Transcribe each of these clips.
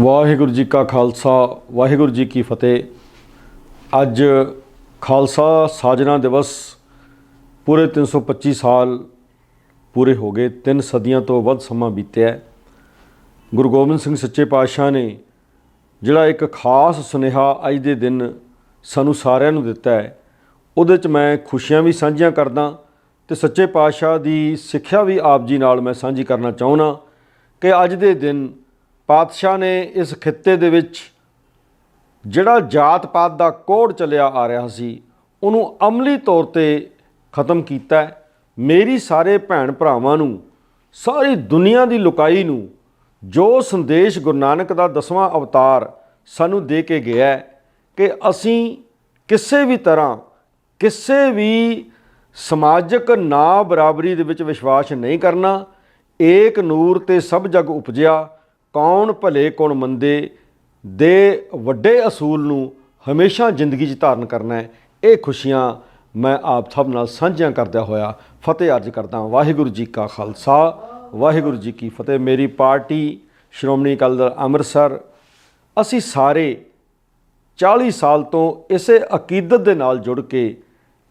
ਵਾਹਿਗੁਰੂ ਜੀ ਕਾ ਖਾਲਸਾ, ਵਾਹਿਗੁਰੂ ਜੀ ਕੀ ਫਤਿਹ। ਅੱਜ ਖਾਲਸਾ ਸਾਜਨਾ ਦਿਵਸ ਪੂਰੇ 325 ਸਾਲ ਪੂਰੇ ਹੋ ਗਏ, ਤਿੰਨ ਸਦੀਆਂ ਤੋਂ ਵੱਧ ਸਮਾਂ ਬੀਤਿਆ ਗੁਰੂ ਗੋਬਿੰਦ ਸਿੰਘ ਸੱਚੇ ਪਾਤਸ਼ਾਹ ਨੇ ਜਿਹੜਾ ਇੱਕ ਖਾਸ ਸੁਨੇਹਾ ਅੱਜ ਦੇ ਦਿਨ ਸਾਨੂੰ ਸਾਰਿਆਂ ਨੂੰ ਦਿੱਤਾ ਹੈ, ਉਹਦੇ 'ਚ ਮੈਂ ਖੁਸ਼ੀਆਂ ਵੀ ਸਾਂਝੀਆਂ ਕਰਦਾ ਤੇ ਸੱਚੇ ਪਾਤਸ਼ਾਹ ਦੀ ਸਿੱਖਿਆ ਵੀ ਆਪ ਜੀ ਨਾਲ ਮੈਂ ਸਾਂਝੀ ਕਰਨਾ ਚਾਹੁੰਦਾ ਕਿ ਅੱਜ ਦੇ ਦਿਨ ਪਾਤਸ਼ਾਹ ਨੇ ਇਸ ਖਿੱਤੇ ਦੇ ਵਿੱਚ ਜਿਹੜਾ ਜਾਤ ਪਾਤ ਦਾ ਕੋੜ ਚੱਲਿਆ ਆ ਰਿਹਾ ਸੀ, ਉਹਨੂੰ ਅਮਲੀ ਤੌਰ ਤੇ ਖਤਮ ਕੀਤਾ ਮੇਰੀ ਸਾਰੇ ਭੈਣ ਭਰਾਵਾਂ ਨੂੰ, ਸਾਰੀ ਦੁਨੀਆ ਦੀ ਲੁਕਾਈ ਨੂੰ ਜੋ ਸੰਦੇਸ਼ ਗੁਰੂ ਨਾਨਕ ਦਾ ਦਸਵਾਂ ਅਵਤਾਰ ਸਾਨੂੰ ਦੇ ਕੇ ਗਿਆ ਕਿ ਅਸੀਂ ਕਿਸੇ ਵੀ ਤਰ੍ਹਾਂ, ਕਿਸੇ ਵੀ ਸਮਾਜਿਕ ਨਾ ਬਰਾਬਰੀ ਦੇ ਵਿੱਚ ਵਿਸ਼ਵਾਸ ਨਹੀਂ ਕਰਨਾ, ਏਕ ਨੂਰ ਤੇ ਸਭ ਜਗ ਉਪਜਿਆ ਕੌਣ ਭਲੇ, ਕੌਣ ਮੰਦੇ ਦੇ ਵੱਡੇ ਅਸੂਲ ਨੂੰ ਹਮੇਸ਼ਾ ਜ਼ਿੰਦਗੀ 'ਚ ਧਾਰਨ ਕਰਨਾ ਹੈ। ਇਹ ਖੁਸ਼ੀਆਂ ਮੈਂ ਆਪ ਸਭ ਨਾਲ ਸਾਂਝੀਆਂ ਕਰਦਿਆਂ ਹੋਇਆ ਫਤਿਹ ਅਰਜ ਕਰਦਾ ਵਾਹਿਗੁਰੂ ਜੀ ਕਾ ਖਾਲਸਾ, ਵਾਹਿਗੁਰੂ ਜੀ ਕੀ ਫਤਿਹ। ਮੇਰੀ ਪਾਰਟੀ ਸ਼੍ਰੋਮਣੀ ਅਕਾਲੀ ਦਲ ਅੰਮ੍ਰਿਤਸਰ, ਅਸੀਂ ਸਾਰੇ 40 ਸਾਲ ਤੋਂ ਇਸੇ ਅਕੀਦਤ ਦੇ ਨਾਲ ਜੁੜ ਕੇ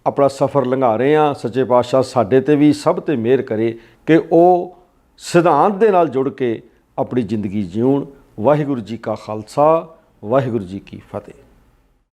ਆਪਣਾ ਸਫ਼ਰ ਲੰਘਾ ਰਹੇ ਹਾਂ। ਸੱਚੇ ਪਾਤਸ਼ਾਹ ਸਾਡੇ ਤੇ ਵੀ ਸਭ ਤੇ ਮਿਹਰ ਕਰੇ ਕਿ ਉਹ ਸਿਧਾਂਤ ਦੇ ਨਾਲ ਜੁੜ ਕੇ ਆਪਣੀ ਜ਼ਿੰਦਗੀ ਜਿਉਣ। ਵਾਹਿਗੁਰੂ ਜੀ ਕਾ ਖਾਲਸਾ ਵਾਹਿਗੁਰੂ ਜੀ ਕੀ ਫਤਿਹ।